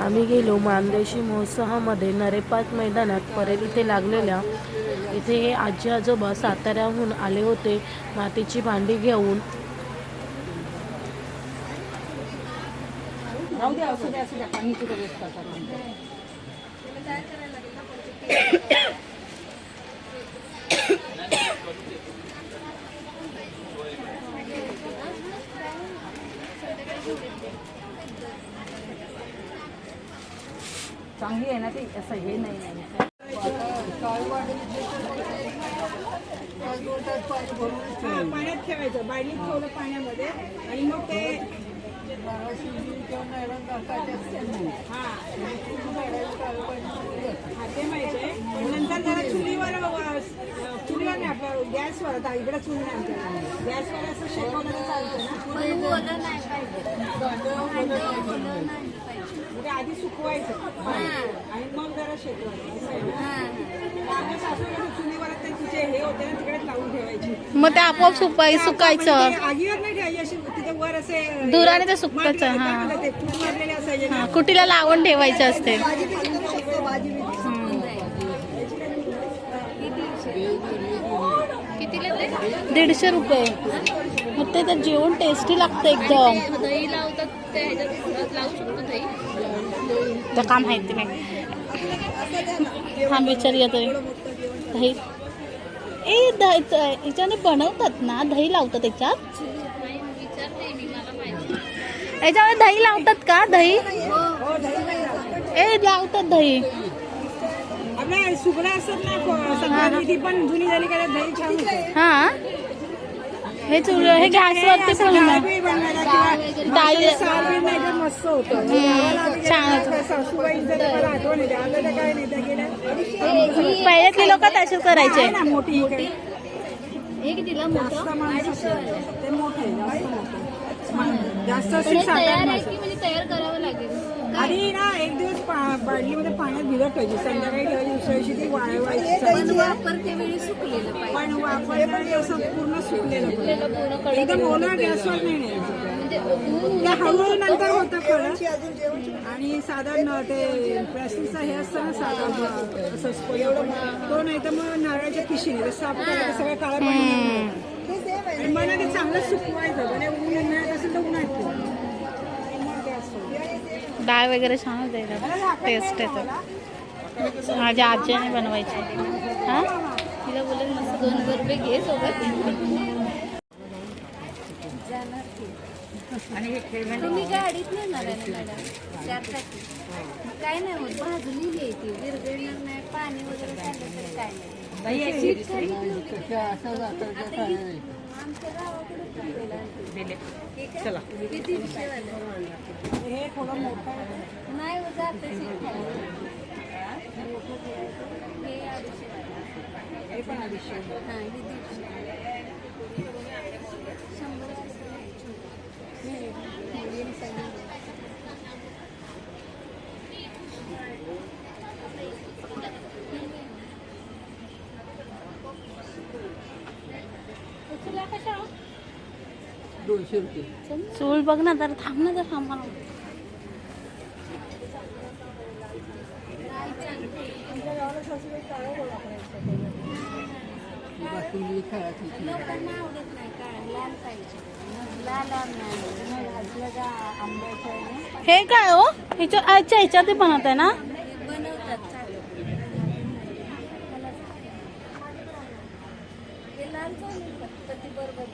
आम्ही गेलो मानदेशी महोत्सवामध्ये नरेपाट मैदानात परेल इथे लागलेल्या. इथे हे आजी आजोबा साताऱ्याहून आले होते. मातीची भांडी घेऊन. चांगली आहे ना ती असं हे नाही पाण्यात ठेवायचं बायलीत ठेवलं पाण्यामध्ये आणि मग ते हा हा, ते माहिती आहे पण नंतर जरा चुलीवर अ, चुलीवर नाही आपलं गॅसवर आता इकडे चूल नाही गॅसवर असं शेकवलं चालतं ना. आधी सुकवायचं. आणि मग जरा शेकवायचं. चुलीवर ते तिचे हे होते ना तिकडे लावून ठेवायची. मग ते आपोआप सुपाई सुकायचं. म्हणजे आगीवर नाही ठेवायची अशी तिथे वर असे धुराने ते काय हा. कुटीला लावून ठेवायचं असते. दीडशे रुपये. मग ते तर जेवण टेस्टी लागतं एकदम. दही लावतात ते ह्याच्यात लावू शकतो दही तर काम माहिती नाही हा विचारूया तरी. दही. ए द- याच्याने बनवतात ना दही लावतात त्याच्यात नाही विचारते मी मला माहिती याच्यामध्ये दही लावतात का दही? ए लावतात दही. सुगडा असतात ना को- संक्रांती ती पण जुनी झाली का दही छान. हा? हे चुल हे गॅसवरती मस्त होतं. पहिल्यातले लोक तसेच करायचे. मोठी. एक दिला जास्त तयार करावं लागेल? आधी ना एक दिवस बादलीमध्ये पाण्यात भिजत ठेवायची. संध्याकाळी दुसऱ्या दिवशी ती वाळवायची? वापरते वेळी सुकलेलं पाहिजे. पण वापरताना असं पूर्ण सुकलेलं पाहिजे. एकदम ओला गॅसवर नाही न्यायचं. म्हणजे हळूहळू नंतर होतं कडक आणि साधारण ते प्लास्टिकचं हे असतं ना साधा असं स्पोल तो नाही तर मग नारळाच्या पिशीने साफ करायचं सगळं काळं पाणी. आणि मला ते चांगलं सुकवायचं डाळ वगैरे छान होते टेस्ट येतं. माझ्या आजीने बनवायची. हा? तिला बोलेल मस्त दोन गरबे घे सोबत. तुम्ही गाडीत नेणार आहे ना मॅडम? काय नाही होत. आहे ती. विरघळणार नाही. पाणी वगैरे तर काय नाही. शीट थोडं मोठं. नाही जातं शीट खाली. हे अडीचशे हे पण अडीचशे. हा हे दीडशे. शंभर कशा चूल बघ ना जरा थांब ना जरा आम्हाला लोकांना आवडत नाही काळा लाल पाहिजे लाल आम्ही आणलं. हे. काय हो? ह्याच्या अच्छा ह्याच्यात बनवत आहे ना? बनवतात लाल बरोबर